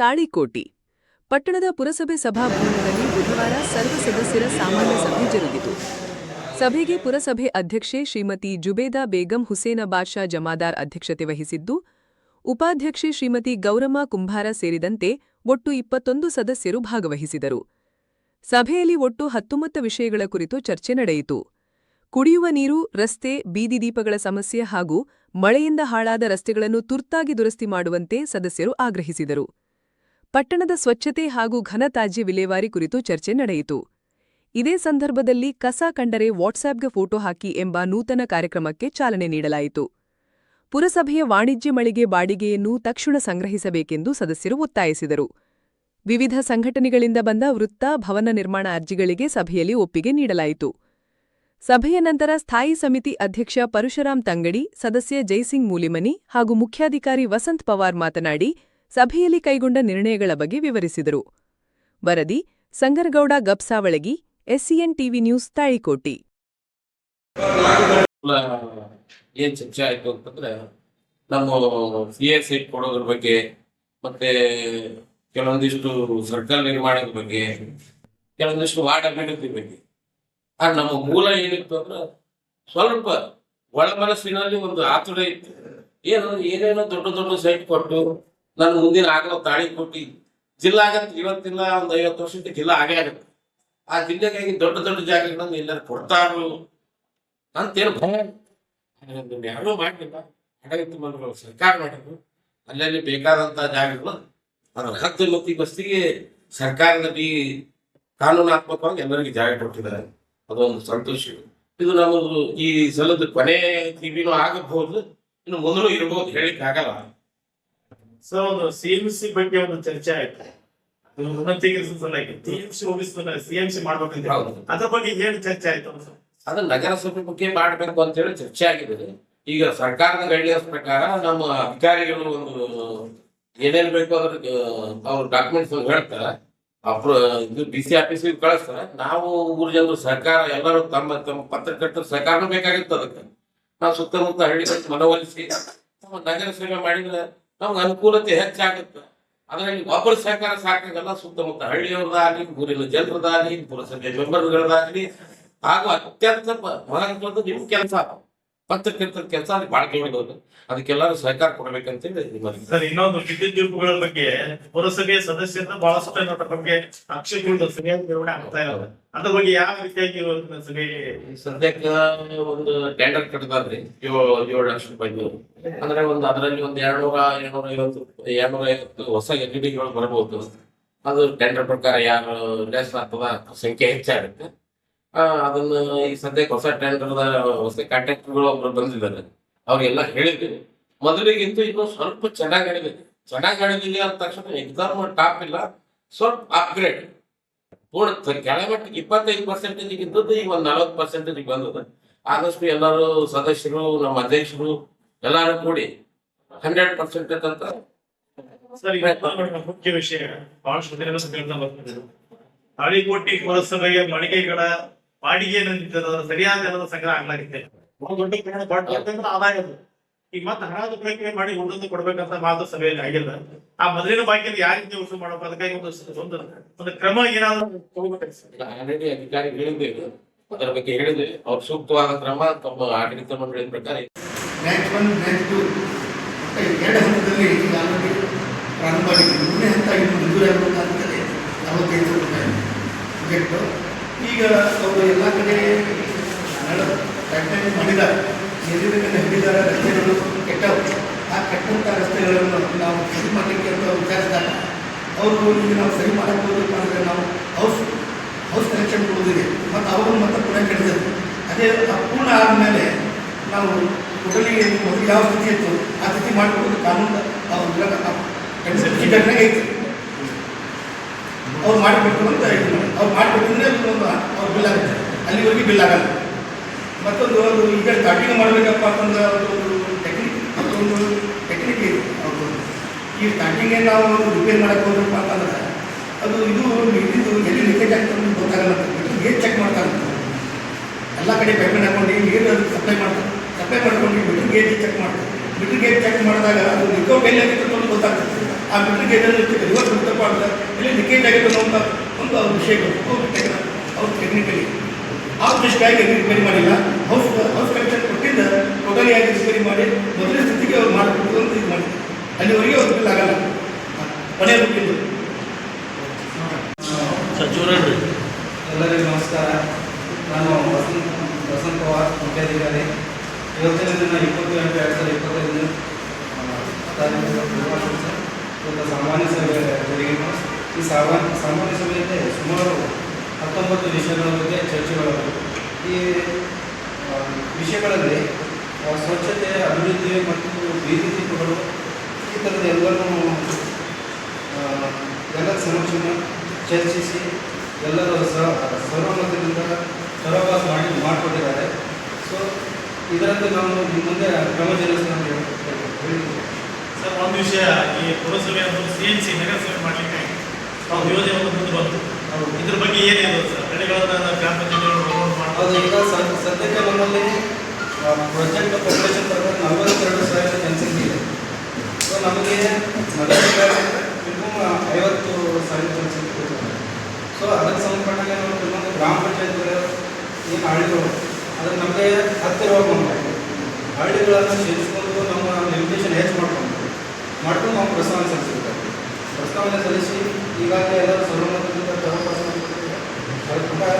ತಾಳಿಕೋಟಿ. ಪಟ್ಟಣದ ಪುರಸಭೆ ಸಭಾಭವನದಲ್ಲಿ ಬುಧವಾರ ಸರ್ವ ಸದಸ್ಯರ ಸಾಮಾನ್ಯ ಸಭೆ ಜರುಗಿತು. ಸಭೆಗೆ ಪುರಸಭೆ ಅಧ್ಯಕ್ಷೆ ಶ್ರೀಮತಿ ಜುಬೇದಾ ಬೇಗಂ ಹುಸೇನ ಬಾಷಾ ಜಮಾದಾರ್ ಅಧ್ಯಕ್ಷತೆ ವಹಿಸಿದ್ದು, ಉಪಾಧ್ಯಕ್ಷೆ ಶ್ರೀಮತಿ ಗೌರಮ್ಮ ಕುಂಭಾರ ಸೇರಿದಂತೆ ಒಟ್ಟು ಇಪ್ಪತ್ತೊಂದು ಸದಸ್ಯರು ಭಾಗವಹಿಸಿದರು. ಸಭೆಯಲ್ಲಿ ಒಟ್ಟು ಹತ್ತೊಂಬತ್ತು ವಿಷಯಗಳ ಕುರಿತು ಚರ್ಚೆ ನಡೆಯಿತು. ಕುಡಿಯುವ ನೀರು, ರಸ್ತೆ, ಬೀದಿ ದೀಪಗಳ ಸಮಸ್ಯೆ ಹಾಗೂ ಮಳೆಯಿಂದ ಹಾಳಾದ ರಸ್ತೆಗಳನ್ನು ತುರ್ತಾಗಿ ದುರಸ್ತಿ ಮಾಡುವಂತೆ ಸದಸ್ಯರು ಆಗ್ರಹಿಸಿದರು. ಪಟ್ಟಣದ ಸ್ವಚ್ಛತೆ ಹಾಗೂ ಘನತ್ಯಾಜ್ಯ ವಿಲೇವಾರಿ ಕುರಿತು ಚರ್ಚೆ ನಡೆಯಿತು. ಇದೇ ಸಂದರ್ಭದಲ್ಲಿ ಕಸ ಕಂಡರೆ ವಾಟ್ಸ್ಆಪ್ಗೆ ಫೋಟೋ ಹಾಕಿ ಎಂಬ ನೂತನ ಕಾರ್ಯಕ್ರಮಕ್ಕೆ ಚಾಲನೆ ನೀಡಲಾಯಿತು. ಪುರಸಭೆಯ ವಾಣಿಜ್ಯ ಮಳಿಗೆ ಬಾಡಿಗೆಯನ್ನು ತಕ್ಷಣ ಸಂಗ್ರಹಿಸಬೇಕೆಂದು ಸದಸ್ಯರು ಒತ್ತಾಯಿಸಿದರು. ವಿವಿಧ ಸಂಘಟನೆಗಳಿಂದ ಬಂದ ವೃತ್ತ ಭವನ ನಿರ್ಮಾಣ ಅರ್ಜಿಗಳಿಗೆ ಸಭೆಯಲ್ಲಿ ಒಪ್ಪಿಗೆ ನೀಡಲಾಯಿತು. ಸಭೆಯ ನಂತರ ಸ್ಥಾಯಿ ಸಮಿತಿ ಅಧ್ಯಕ್ಷ ಪರಶುರಾಮ್ ತಂಗಡಿ, ಸದಸ್ಯ ಜೈಸಿಂಗ್ ಮೂಲಿಮನಿ ಹಾಗೂ ಮುಖ್ಯಾಧಿಕಾರಿ ವಸಂತ್ ಪವಾರ್ ಮಾತನಾಡಿ ಸಭೆಯಲ್ಲಿ ಕೈಗೊಂಡ ನಿರ್ಣಯಗಳ ಬಗ್ಗೆ ವಿವರಿಸಿದರು. ವರದಿ, Sangaragouda Gabsavalagi SCN TV news Talikoti. ಏನ್ ಚರ್ಚೆ ಆಯ್ತು ಅಂತಂದ್ರೆ, ನಮ್ಮ ಸಿ ಎ ಸೀಟ್ ಕೊಡೋದ್ರ ಬಗ್ಗೆ, ಮತ್ತೆ ಕೆಲವೊಂದಿಷ್ಟು ಸರ್ಕಲ್ ನಿರ್ಮಾಣದ ಬಗ್ಗೆ, ಕೆಲವೊಂದಿಷ್ಟು ವಾರ್ಡ್ ಅಭಿವೃದ್ಧಿ ಬಗ್ಗೆ. ಆ ನಮ್ಮ ಮೂಲ ಏನಿತ್ತು ಅಂದ್ರೆ, ಸ್ವಲ್ಪ ಒಳ ಮನಸ್ಸಿನಲ್ಲಿ ಒಂದು ಆತುರ ಇತ್ತು. ಏನು ಏನೇನೋ ದೊಡ್ಡ ದೊಡ್ಡ ಸೈಟ್ ಕೊಟ್ಟು ನನ್ನ ಮುಂದಿನ ಆಗಲ ತಾಳಿ ಕೊಟ್ಟು. ಜಿಲ್ಲಾ ಆಗತ್ತೆ ಇವತ್ತಿಲ್ಲ, ಒಂದು ಐವತ್ತು ವರ್ಷಕ್ಕೆ ಜಿಲ್ಲಾ ಆಗೇ ಆಗತ್ತೆ. ಆ ಜಿಲ್ಲೆಗಾಗಿ ದೊಡ್ಡ ದೊಡ್ಡ ಜಾಗಗಳನ್ನು ಎಲ್ಲರೂ ಕೊಡ್ತಾರೋ ಅಂತೇನು ಭಯ. ಯಾರೂ ಮಾಡಲಿಲ್ಲ. ಆಡಳಿತ ಮಾಡಿದ್ರು ಸರ್ಕಾರ ಮಾಡಿದ್ರು. ಅಲ್ಲಲ್ಲಿ ಬೇಕಾದಂಥ ಜಾಗಗಳು. ಅದರ ಹತ್ತು ಮತ್ತಿ ಬಸ್ತಿಗೆ ಸರ್ಕಾರದಲ್ಲಿ ಕಾನೂನಾತ್ಮಕವಾಗಿ ಎಲ್ಲರಿಗೂ ಜಾಗ ಕೊಟ್ಟಿದ್ದಾರೆ. ಅದೊಂದು ಸಂತೋಷ. ಇದು ನಮ್ಮದು ಈ ಸಲದ ಕೊನೆ ಟಿವಿನೂ ಆಗಬಹುದು. ಇನ್ನು ಮೊದಲು ಇರಬಹುದು ಸೊ ಒಂದು ಸಿಎಂಸಿ ಬಗ್ಗೆ ಒಂದು ಚರ್ಚೆ ಆಯ್ತು. ಅದ್ರ ಬಗ್ಗೆ ಏನ್ ಚರ್ಚೆ ಆಯ್ತು? ಅದು ನಗರಸಭೆ ಬಗ್ಗೆ ಮಾಡಬೇಕು ಅಂತ ಹೇಳಿ ಚರ್ಚೆ ಆಗಿದೆ. ಈಗ ಸರ್ಕಾರದ ಗೈಡ್ಲೈನ್ಸ್ ಪ್ರಕಾರ ನಮ್ಮ ಅಧಿಕಾರಿಗಳು ಒಂದು ಏನೇನ್ ಬೇಕು ಅದ್ರ ಅವ್ರ ಡಾಕ್ಯುಮೆಂಟ್ಸ್ ಹೇಳ್ತಾರೆ. ಅಪ್ರ ಇದು ಡಿ ಸಿ ಆಫೀಸ್ ಕಳಿಸ್ತಾರೆ. ನಾವು ಊರ ಜನರು ಸರ್ಕಾರ ಎಲ್ಲರೂ ತಮ್ಮ ತಮ್ಮ ಪತ್ರಕರ್ತರು ಸರ್ಕಾರನು ಬೇಕಾಗಿತ್ತು ಅದಕ್ಕೆ. ನಾವು ಸುತ್ತಮುತ್ತ ಹಳ್ಳಿಗಳ ಮನವೊಲಿಸಿ ನಗರಸಭೆ ನಗರ ಸೇವೆ ಮಾಡಿದ್ರೆ ನಮ್ಗೆ ಅನುಕೂಲತೆ ಹೆಚ್ಚಾಗುತ್ತೆ ಅದರಲ್ಲಿ ಒಬ್ಬರ ಸಹಕಾರ ಸಾಕಾಗಲ್ಲ, ಸುತ್ತಮುತ್ತ ಹಳ್ಳಿಯವ್ರದಾಗಲಿ, ಊರಿನ ಜನರದಾಗಲಿ, ಪುರಸಭೆ ಮೆಂಬರ್ಗಳದಾಗಲಿ, ಹಾಗೂ ಅತ್ಯಂತ ಮಹತ್ವದ ನಿಮ್ಮ ಕೆಲಸ ಪತ್ರಕರ್ತರ ಕೆಲಸ ಅಲ್ಲಿ ಬಾಳ್ಕೆ ಮಾಡೋದು ಅದಕ್ಕೆಲ್ಲರೂ ಸಹಕಾರ ಕೊಡ್ಬೇಕಂತೇಳಿ ಸರ್ ಇನ್ನೊಂದು ವಿದ್ಯುತ್ ದೀಪಗಳ ಬಗ್ಗೆ ಪುರಸಭೆ ಸದಸ್ಯರ ಬಹಳಷ್ಟು ಬಗ್ಗೆ ಆಕ್ಷೇಪಗಳು ಸರಿಯಾಗಿ ನಿರ್ವಹಣೆ ಆಗ್ತಾ ಇಲ್ಲ. ಅದ್ರ ಬಗ್ಗೆ ಯಾವ ರೀತಿಯಾಗಿ ಸದ್ಯಕ್ಕೆ ಒಂದು ಟೆಂಡರ್ ಕಟ್ಟದಾದ್ರಿ ಏಳು ಏಳು ಲಕ್ಷ ರೂಪಾಯಿ ಅಂದ್ರೆ ಒಂದು ಅದರಲ್ಲಿ ಒಂದು ಎರಡ್ನೂರ ಏಳ್ನೂರ ಐವತ್ತು ಎರಡ್ನೂರ ಐವತ್ತು ಹೊಸ ಎಲ್ ಇ ಡಿಗಳು ಬರಬಹುದು ಅದು ಟೆಂಡರ್ ಪ್ರಕಾರ ಯಾರು ಲೆಸ್ ಆಗ್ತದ? ಸಂಖ್ಯೆ ಹೆಚ್ಚಾಗುತ್ತೆ. ಅದನ್ನ ಈ ಸದ್ಯಕ್ಕೆ ಹೊಸ ಟ್ಯಾಂಡರ್ದ ಹೊಸ ಕಾಂಟ್ರಾಕ್ಟರ್ಗಳು ಒಬ್ರು ಬಂದಿದ್ದಾರೆ. ಅವ್ರಿಗೆಲ್ಲ ಹೇಳಿದ್ವಿ ಮೊದಲಿಗಿಂತ ಇನ್ನು ಸ್ವಲ್ಪ ಚೆನ್ನಾಗಿ ಹೇಳಿದೆ ಚೆನ್ನಾಗಿ ನಡೆದಿಲ್ಲ ಅಂದ ತಕ್ಷಣ ಎಕ್ಸಾಮ್ ಟಾಪ್ ಇಲ್ಲ. ಸ್ವಲ್ಪ ಅಪ್ಗ್ರೇಡ್ ಪೂರ್ಣ ಕೆಳಮಟ್ಟಿಗೆ ಇಪ್ಪತ್ತೈದು ಪರ್ಸೆಂಟೇಜ್ ಇದ್ದದ್ದು, ಈಗ ಒಂದು ನಲವತ್ತು ಪರ್ಸೆಂಟೇಜಿಗೆ ಬಂದದ ಆದಷ್ಟು ಎಲ್ಲರೂ ಸದಸ್ಯರು, ನಮ್ಮ ಅಧ್ಯಕ್ಷರು, ಎಲ್ಲರೂ ಕೂಡಿ ಹಂಡ್ರೆಡ್ ಪರ್ಸೆಂಟ್ ಅಂತ ಮುಖ್ಯ ವಿಷಯ ಬಹಳಷ್ಟು ದಿನಗಳ ಸಂಘಟನೆ ಪುರಸಭೆಯ ಮಳಿಗೆಗಳ ಬಾಡಿಗೆ ಸರಿಯಾದ ಹಣದ ಸಂಗ್ರಹ ಆಗ್ಲಾಗಿದೆ. ಒಂದು ದೊಡ್ಡ ಪ್ರಮಾಣ ಆದಾಯ ಅದು. ಈಗ ಮತ್ತೆ ಹಣದ ಪ್ರಕ್ರಿಯೆ ಮಾಡಿ ಒಂದೊಂದು ಕೊಡ್ಬೇಕಂತ ಮಾತು ಸಭೆಯಲ್ಲಿ ಆಗಿಲ್ಲ. ಆ ಮೊದಲಿನ ಬಾಕಿಯಿಂದ ಯಾವ ರೀತಿ ವಸೂಲು ಮಾಡಬೇಕು ಅದಕ್ಕಾಗಿ ಒಂದು ಒಂದು ಒಂದು ಕ್ರಮ ಏನಾದ್ರು ಆಲ್ರೆಡಿ ಅದರ ಬಗ್ಗೆ ಹೇಳಿದ್ರೆ ಅವ್ರು ಸೂಕ್ತವಾದ ಕ್ರಮ ತಮ್ಮ ಆಡಳಿತ ಮಂಡಳಿ ಪ್ರಕಾರ ಒನ್ ಟು ಎರಡು ಹಂತದಲ್ಲಿ ಈಗ ಆಲ್ರೆಡಿ ಮೂರನೇ ಹಂತ ಇನ್ನು ನಲವತ್ತೈದು ರೂಪಾಯಿ. ಈಗ ಅವರು ಎಲ್ಲ ಕಡೆ ಪ್ರಯತ್ನ ಮಾಡಿದ್ದಾರೆ. ಕಡೆ ಹಬ್ಬಿದ್ದಾರೆ ರಸ್ತೆಗಳು ಕೆಟ್ಟವು. ಆ ಕೆಟ್ಟಂಥ ರಸ್ತೆಗಳನ್ನು ನಾವು ಸರಿ ಮಾಡಲಿಕ್ಕೆ ಅಂತ ವಿಚಾರಿಸಿದಾಗ ಅವರು ಈಗ ನಾವು ಸರಿ ಮಾಡಬಹುದು ಅಂದರೆ ನಾವು ಹೌಸ್ ಹೌಸ್ ಕನೆಕ್ಷನ್ ಕೊಡೋದಿದೆ ಮತ್ತು ಅವರು ಮತ್ತೆ ಪುನಃ ಕೆಡಿಸಿದ್ರು ಅದೇ ಪೂರ್ಣ ಆದಮೇಲೆ ನಾವು ಟೋಟಲಿ ಮೊದಲು ಯಾವ ಸ್ಥಿತಿ ಇತ್ತು ಆ ಸ್ಥಿತಿ ಮಾಡಿಕೊಡೋದು ಕಾನೂನು ಕನ್ಸಿಡರ್ನಾಗ ಐತಿ. ಅವ್ರು ಮಾಡಿಕೊಟ್ಟು ಅಂತ ಹೇಳ್ತೀನಿ. ಅವ್ರು ಮಾಡಿಕೊಟ್ಟಿದ್ರೆ ಒಂದು ಅವ್ರು ಬಿಲ್ ಆಗುತ್ತೆ. ಅಲ್ಲಿವರೆಗೆ ಬಿಲ್ ಆಗಲ್ಲ. ಮತ್ತೊಂದು ಅದು ಈಗ ಸ್ಟಾರ್ಟಿಂಗ್ ಮಾಡಬೇಕಪ್ಪ ಅಂತಂದ್ರೆ ಒಂದು ಟೆಕ್ನಿಕ್ ಮತ್ತೊಂದು ಟೆಕ್ನಿಕ್ ಇದೆ. ಅವ್ರದ್ದು ಈ ಸ್ಟಾರ್ಟಿಂಗೇ ನಾವು ರಿಪೇರ್ ಮಾಡಕ್ಕೆ ಹೋದ್ರಪ್ಪ ಅಂತಂದ್ರೆ ಅದು ಇದು ಇದ್ದಿದ್ದು ಎಲ್ಲಿ ಲೀಕೇಜ್ ಆಗ್ತದೆ ಗೊತ್ತಾಗಲ್ಲ ಏನು ಚೆಕ್ ಮಾಡ್ತಾರೆ ಎಲ್ಲ ಕಡೆ ಪೇಮೆಂಟ್ ಹಾಕೊಂಡು ನೀರು ಅದು ಸಪ್ಲೈ ಮಾಡ್ತಾರೆ. ಸಪ್ಲೈ ಮಾಡ್ಕೊಂಡು ಬಿಟ್ಟು ಗೇಜ್ ಚೆಕ್ ಮಾಡ್ತಾರೆ. ಮೀಟರ್ ಗೇಜ್ ಚೆಕ್ ಮಾಡಿದಾಗ ಅದು ಲಿಕೌಟ್ ಎಲ್ಲಿ ಆಗಿತ್ತು? ಒಂದು ಗೊತ್ತಾಗ್ತದೆ. ಆ ಮಿಟ್ರಿಗೆ ಏನಾದರೂ ರಿವರ್ಸ್ ಬಿಡ್ತಪ್ಪ ಅಂದ್ರೆ ಎಲ್ಲಿ ಲಿಕೇಜ್ ಆಗಿತ್ತು ಅಂತ ಒಂದು ವಿಷಯ ಅವ್ರ ವಿಷಯಗಳು ಅವ್ರು ಟೆಕ್ನ- ಅವ್ರು ಟೆಕ್ನಿಕಲಿ ಆ ದೃಷ್ಟಿಯಾಗಿ ರಿಪೇರಿ ಮಾಡಿಲ್ಲ. ಹೌಸ್ ಹೌಸ್ ಕಲೆಕ್ಷನ್ ಕೊಟ್ಟಿದ್ದ ಟೋಟಲಿ ಆಗಿ ರಿಪೇರಿ ಮಾಡಿ ಮೊದಲನೇ ಸ್ಥಿತಿಗೆ ಅವ್ರು ಮಾಡಿಕೊಟ್ಟು ಅಂತ ಇದು ಮಾಡಿ ಅಲ್ಲಿವರೆಗೆ ಅವ್ರ ಬಿಲ್ ಆಗಲ್ಲ. ಮನೆ ಬಿಟ್ಟಿದ್ದು ಎಲ್ಲರಿಗೂ ನಮಸ್ಕಾರ. ನಾನು ವಸಂತ್ ವಸಂತ್ ಪವಾರ್ ಮುಖ್ಯಾಧಿಕಾರಿ. ಇವತ್ತಿನ ದಿನ ಇಪ್ಪತ್ತು ಎಂಟು ಎರಡು ಸಾವಿರದ ಇಪ್ಪತ್ತೈದು ಸಾಮಾನ್ಯ ಸಭೆ ಜರುಗಿತು ಈ ಸಾಮಾನ್ಯ ಸಾಮಾನ್ಯ ಸಭೆಯಲ್ಲಿ ಸುಮಾರು ಹತ್ತೊಂಬತ್ತು ವಿಷಯಗಳ ಬಗ್ಗೆ ಚರ್ಚೆಗಳಾದವು ಈ ವಿಷಯಗಳಲ್ಲಿ ಸ್ವಚ್ಛತೆ ಅಭಿವೃದ್ಧಿ ಮತ್ತು ಬೀದಿ ದೀಪಗಳು ಈ ಥರದ ಎಲ್ಲನೂ ಎಲ್ಲ ಎಲ್ಲರ ಸಮಕ್ಷಮ ಚರ್ಚಿಸಿ ಎಲ್ಲರೂ ಸರ್ವಮತದಿಂದ ಸರಬರಾಜು ಮಾಡಿ ಮಾಡಿಕೊಟ್ಟಿದ್ದಾರೆ ಸೊ ಇದರಂತೆ ನಾವು ಮುಂದೆ ಕ್ರಮ ಸರ್ ಒಂದು ವಿಷಯ ಈ ಪುರಸಭೆ ಸಿ ಎನ್ ಸಿ ನಗರಸಭೆ ಮಾಡಲಿಕ್ಕೆ ನಾವು ಯೋಜನೆ ಒಂದು ಮುಂದೆ ಬಂತು. ಇದ್ರ ಬಗ್ಗೆ ಏನಿದೆ ಸರ್? ಬೆಳೆಗಳನ್ನ ಗ್ರಾಮ ಈಗ ಸ- ಸದ್ಯಕ್ಕೆ ನಮ್ಮಲ್ಲಿ ಪ್ರಾಜೆಕ್ಟ್ ಪಾಪ್ಯುಲೇಷನ್ ಪ್ರಕಾರ ನಲವತ್ತೆರಡು ಸಾವಿರ ಜನಸಂಖ್ಯೆ ಇದೆ. ಸೊ ನಮಗೆ ಮಿನಿಮಮ್ ಐವತ್ತು ಸಾವಿರ ಜನಸಂಖ್ಯೆ. ಸೊ ಅದಕ್ಕೆ ಸಂಬಂಧಪಟ್ಟಂಗೆ ನಾವು ಕೆಲವೊಂದು ಗ್ರಾಮ ಪಂಚಾಯತ್ ಏನು ಹಳ್ಳಿಗಳು ಅದಕ್ಕೆ ನಮಗೆ ಹತ್ತಿರ ಹೋಗ್ಬೇಕು ಹಳ್ಳಿಗಳನ್ನು ಸೇರಿಸ್ಕೊಂಡು ಲಿಮಿಟೇಷನ್ ಹೆಚ್ಚು ಮಾಡ್ಕೊಂಡು ಮಾಡ್ಕೊಂಡು ನಾವು ಪ್ರಸ್ತಾವನೆ ಸಲ್ಲಿಸಬೇಕು ಪ್ರಸ್ತಾವನೆ ಸಲ್ಲಿಸಿ ಈಗಾಗಲೇ ಎಲ್ಲರೂ ಸರ್ವಮತದಿಂದ ಸರ್ವ ಸರ್ಕಾರ